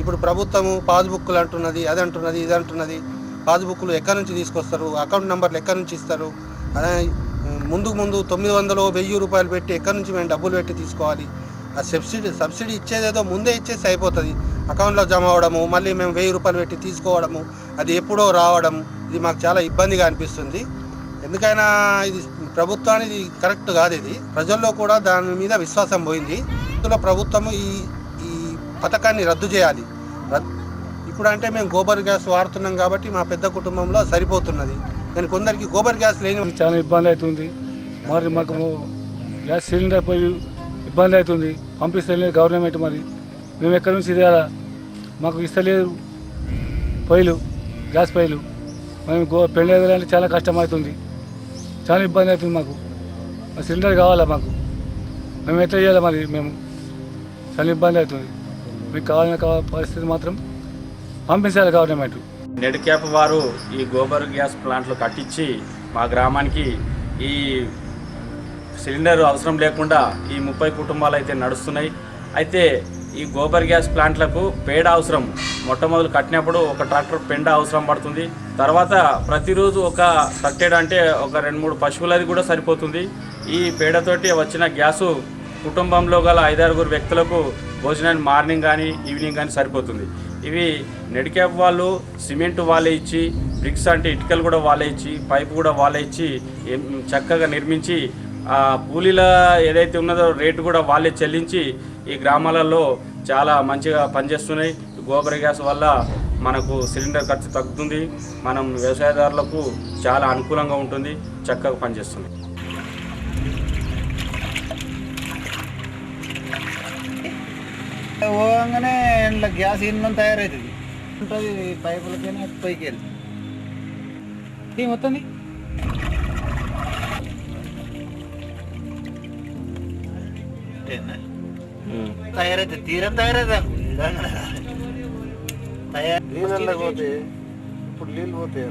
ఇప్పుడు ప్రభుత్వము పాస్బుక్లు అంటున్నది అది అంటున్నది ఇది అంటున్నది పాస్బుక్లు ఎక్కడి నుంచి తీసుకొస్తారు? అకౌంట్ నెంబర్లు ఎక్కడి నుంచి ఇస్తారు? అదే ముందు ముందు తొమ్మిది వందలు వెయ్యి రూపాయలు పెట్టి ఎక్కడి నుంచి మేము డబ్బులు పెట్టి తీసుకోవాలి? ఆ సబ్సిడీ సబ్సిడీ ఇచ్చేదేదో ముందే ఇచ్చేసి అయిపోతుంది. అకౌంట్లో జమ అవడము మళ్ళీ మేము వెయ్యి రూపాయలు పెట్టి తీసుకోవడము అది ఎప్పుడో రావడం ఇది మాకు చాలా ఇబ్బందిగా అనిపిస్తుంది. ఎందుకైనా ఇది ప్రభుత్వానికి కరెక్ట్ కాదు ఇది. ప్రజల్లో కూడా దాని మీద విశ్వాసం పోయింది. ఇందులో ప్రభుత్వము ఈ పథకాన్ని రద్దు చేయాలి. ఇప్పుడు అంటే మేము గోబర్ గ్యాస్ వాడుతున్నాం కాబట్టి మా పెద్ద కుటుంబంలో సరిపోతున్నది. కానీ కొందరికి గోబర్ గ్యాస్ లేని చాలా ఇబ్బంది అవుతుంది. మరి మాకు గ్యాస్ సిలిండర్ పోయి ఇబ్బంది అవుతుంది. పంపిస్తలేదు గవర్నమెంట్ మరి. మేము ఎక్కడి నుంచి ఇదేలా మాకు ఇస్తలేదు పొయ్యిలు గ్యాస్ పొయ్యిలు. మేము గో పెళ్ళి ఎదగాలంటే చాలా కష్టం అవుతుంది చాలా ఇబ్బంది అవుతుంది మాకు. సిలిండర్ కావాలా మాకు? మేము ఎట్లా చేయాలి మరి మేము? చాలా ఇబ్బంది అవుతుంది. మీకు కావాలని పరిస్థితి మాత్రం పంపించాలి గవర్నమెంట్. నెడ్ క్యాప్ వారు ఈ గోబర్ గ్యాస్ ప్లాంట్లు కట్టించి మా గ్రామానికి ఈ సిలిండర్ అవసరం లేకుండా ఈ ముప్పై కుటుంబాలు అయితే నడుస్తున్నాయి. అయితే ఈ గోబర్ గ్యాస్ ప్లాంట్లకు పేడ అవసరం. మొట్టమొదలు కట్టినప్పుడు ఒక ట్రాక్టర్ పెండ అవసరం పడుతుంది. తర్వాత ప్రతిరోజు ఒక కట్టెడు అంటే ఒక రెండు మూడు పశువులది కూడా సరిపోతుంది. ఈ పేడతోటి వచ్చిన గ్యాసు కుటుంబంలో గల ఐదారుగురు వ్యక్తులకు భోజనాన్ని మార్నింగ్ కానీ ఈవినింగ్ కానీ సరిపోతుంది. ఇవి నెడిక్యాప్ వాళ్ళు సిమెంట్ వాళ్ళే ఇచ్చి బ్రిక్స్ అంటే ఇటుకలు కూడా వాళ్ళే ఇచ్చి పైపు కూడా వాళ్ళే ఇచ్చి చక్కగా నిర్మించి ఆ కూలీల ఏదైతే ఉన్నదో రేటు కూడా వాళ్ళే చెల్లించి ఈ గ్రామాలలో చాలా మంచిగా పనిచేస్తున్నాయి. గోబర్ గ్యాస్ వల్ల మనకు సిలిండర్ ఖర్చు తగ్గుతుంది. మనం వ్యవసాయదారులకు చాలా అనుకూలంగా ఉంటుంది. చక్కగా పనిచేస్తుంది. పోగానే ఇంట్లో గ్యాస్ ఇంధనం తయారవుతుంది ఉంటుంది పైపులకైనా పైకి వెళ్తుంది ఏమవుతుంది తయారైతుంది తీరం తయారైతుంది తయారు నీళ్ళల్లో పోతే ఇప్పుడు నీళ్ళు పోతాయి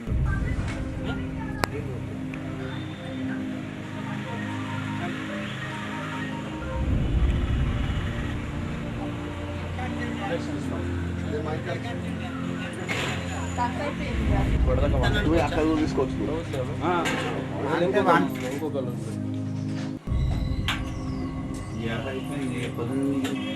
అక్కడ వన్- యాభై అయిపోయింది, పొద్దున్న